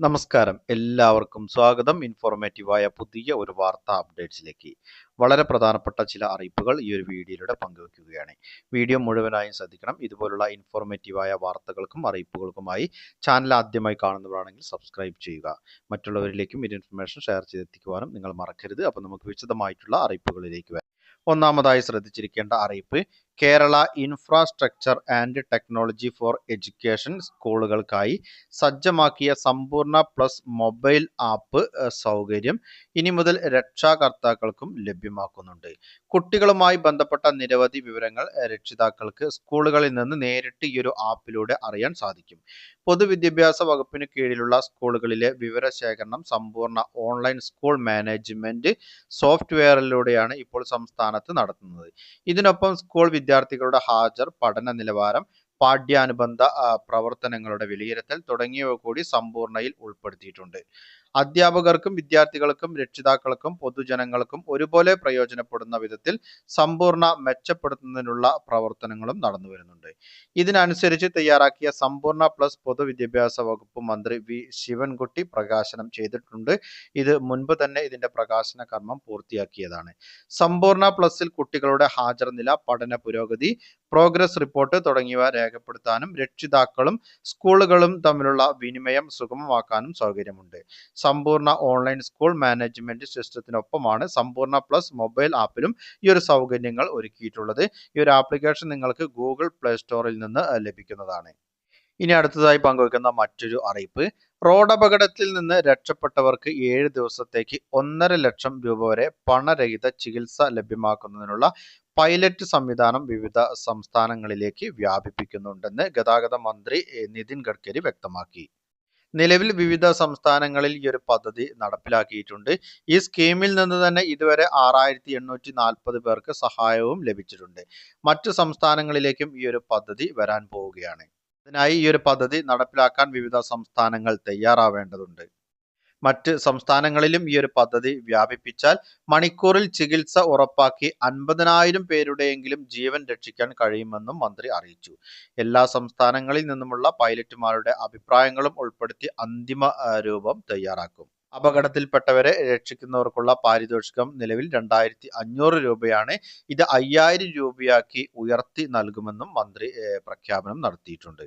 നമസ്കാരം. എല്ലാവർക്കും സ്വാഗതം. ഇൻഫോർമേറ്റീവായ പുതിയ ഒരു വാർത്താ അപ്ഡേറ്റ്സിലേക്ക്. വളരെ പ്രധാനപ്പെട്ട ചില അറിയിപ്പുകൾ ഈ ഒരു വീഡിയോയിലൂടെ പങ്കുവയ്ക്കുകയാണ് വീഡിയോ മുഴുവനായും ശ്രദ്ധിക്കണം. ഇതുപോലുള്ള ഇൻഫോർമേറ്റീവായ വാർത്തകൾക്കും അറിയിപ്പുകൾക്കുമായി ചാനൽ ആദ്യമായി കാണുന്നവരാണെങ്കിൽ സബ്സ്ക്രൈബ് ചെയ്യുക. മറ്റുള്ളവരിലേക്കും ഈ ഇൻഫർമേഷൻ ഷെയർ ചെയ്തെത്തിക്കുവാനും നിങ്ങൾ മറക്കരുത്. അപ്പോൾ നമുക്ക് വിശദമായിട്ടുള്ള അറിയിപ്പുകളിലേക്ക് വരാം. ഒന്നാമതായി ശ്രദ്ധിച്ചിരിക്കേണ്ട അറിയിപ്പ് Kerala infrastructure and technology for education സ്കൂളുകൾക്കായി സജ്ജമാക്കിയ സമ്പൂർണ പ്ലസ് മൊബൈൽ ആപ്പ് സൗകര്യം ഇനി മുതൽ രക്ഷാകർത്താക്കൾക്കും ലഭ്യമാക്കുന്നുണ്ട്. കുട്ടികളുമായി ബന്ധപ്പെട്ട നിരവധി വിവരങ്ങൾ രക്ഷിതാക്കൾക്ക് സ്കൂളുകളിൽ നിന്ന് നേരിട്ട് ഈ ഒരു ആപ്പിലൂടെ അറിയാൻ സാധിക്കും. പൊതുവിദ്യാഭ്യാസ വകുപ്പിന് കീഴിലുള്ള സ്കൂളുകളിലെ വിവരശേഖരണം സമ്പൂർണ ഓൺലൈൻ സ്കൂൾ മാനേജ്മെന്റ് സോഫ്റ്റ്വെയറിലൂടെയാണ് ഇപ്പോൾ സംസ്ഥാനത്ത് നടത്തുന്നത്. ഇതിനൊപ്പം സ്കൂൾ വിദ്യാർത്ഥികളുടെ ഹാജർ പഠന നിലവാരം പാഠ്യാനുബന്ധ പ്രവർത്തനങ്ങളുടെ വിലയിരുത്തൽ തുടങ്ങിയവ കൂടി സമ്പൂർണയിൽ ഉൾപ്പെടുത്തിയിട്ടുണ്ട്. അധ്യാപകർക്കും വിദ്യാർത്ഥികൾക്കും രക്ഷിതാക്കൾക്കും പൊതുജനങ്ങൾക്കും ഒരുപോലെ പ്രയോജനപ്പെടുന്ന വിധത്തിൽ സമ്പൂർണ മെച്ചപ്പെടുത്തുന്നതിനുള്ള പ്രവർത്തനങ്ങളും നടന്നു വരുന്നുണ്ട്. ഇതിനനുസരിച്ച് തയ്യാറാക്കിയ സമ്പൂർണ പ്ലസ് പൊതുവിദ്യാഭ്യാസ വകുപ്പ് മന്ത്രി വി. ശിവൻകുട്ടി പ്രകാശനം ചെയ്തിട്ടുണ്ട്. ഇത് മുൻപ് തന്നെ ഇതിന്റെ പ്രകാശന കർമ്മം പൂർത്തിയാക്കിയതാണ്. സമ്പൂർണ പ്ലസിൽ കുട്ടികളുടെ ഹാജർ നില പഠന പുരോഗതി പ്രോഗ്രസ് റിപ്പോർട്ട് തുടങ്ങിയവ രേഖപ്പെടുത്താനും രക്ഷിതാക്കളും സ്കൂളുകളും തമ്മിലുള്ള വിനിമയം സുഗമമാക്കാനും സൗകര്യമുണ്ട്. സമ്പൂർണ ഓൺലൈൻ സ്കൂൾ മാനേജ്മെന്റ് സിസ്റ്റത്തിനൊപ്പമാണ് സമ്പൂർണ പ്ലസ് മൊബൈൽ ആപ്പിലും ഈ ഒരു സൗകര്യങ്ങൾ ഒരുക്കിയിട്ടുള്ളത്. ഈ ഒരു ആപ്ലിക്കേഷൻ നിങ്ങൾക്ക് ഗൂഗിൾ പ്ലേ സ്റ്റോറിൽ നിന്ന് ലഭിക്കുന്നതാണ്. ഇനി അടുത്തതായി പങ്കുവയ്ക്കുന്ന മറ്റൊരു അറിയിപ്പ്. റോഡപകടത്തിൽ നിന്ന് രക്ഷപ്പെട്ടവർക്ക് ഏഴ് ദിവസത്തേക്ക് ഒന്നര ലക്ഷം രൂപ വരെ പണരഹിത ചികിത്സ ലഭ്യമാക്കുന്നതിനുള്ള പൈലറ്റ് സംവിധാനം വിവിധ സംസ്ഥാനങ്ങളിലേക്ക് വ്യാപിപ്പിക്കുന്നുണ്ടെന്ന് ഗതാഗത മന്ത്രി നിതിൻ ഗഡ്കരി വ്യക്തമാക്കി. നിലവിൽ വിവിധ സംസ്ഥാനങ്ങളിൽ ഈ ഒരു പദ്ധതി നടപ്പിലാക്കിയിട്ടുണ്ട്. ഈ സ്കീമിൽ നിന്ന് തന്നെ ഇതുവരെ ആറായിരത്തി എണ്ണൂറ്റി നാൽപ്പത് പേർക്ക് സഹായവും ലഭിച്ചിട്ടുണ്ട്. മറ്റു സംസ്ഥാനങ്ങളിലേക്കും ഈ ഒരു പദ്ധതി വരാൻ പോവുകയാണ്. അതിനായി ഈ ഒരു പദ്ധതി നടപ്പിലാക്കാൻ വിവിധ സംസ്ഥാനങ്ങൾ തയ്യാറാവേണ്ടതുണ്ട്. മറ്റ് സംസ്ഥാനങ്ങളിലും ഈ ഒരു പദ്ധതി വ്യാപിപ്പിച്ചാൽ മണിക്കൂറിൽ ചികിത്സ ഉറപ്പാക്കി അൻപതിനായിരം പേരുടെയെങ്കിലും ജീവൻ രക്ഷിക്കാൻ കഴിയുമെന്നും മന്ത്രി അറിയിച്ചു. എല്ലാ സംസ്ഥാനങ്ങളിൽ നിന്നുമുള്ള പൈലറ്റുമാരുടെ അഭിപ്രായങ്ങളും ഉൾപ്പെടുത്തി അന്തിമ രൂപം തയ്യാറാക്കും. അപകടത്തിൽപ്പെട്ടവരെ രക്ഷിക്കുന്നവർക്കുള്ള പാരിതോഷികം നിലവിൽ രണ്ടായിരത്തി അഞ്ഞൂറ് രൂപയാണ്. ഇത് അയ്യായിരം രൂപയാക്കി ഉയർത്തി നൽകുമെന്നും മന്ത്രി പ്രഖ്യാപനം നടത്തിയിട്ടുണ്ട്.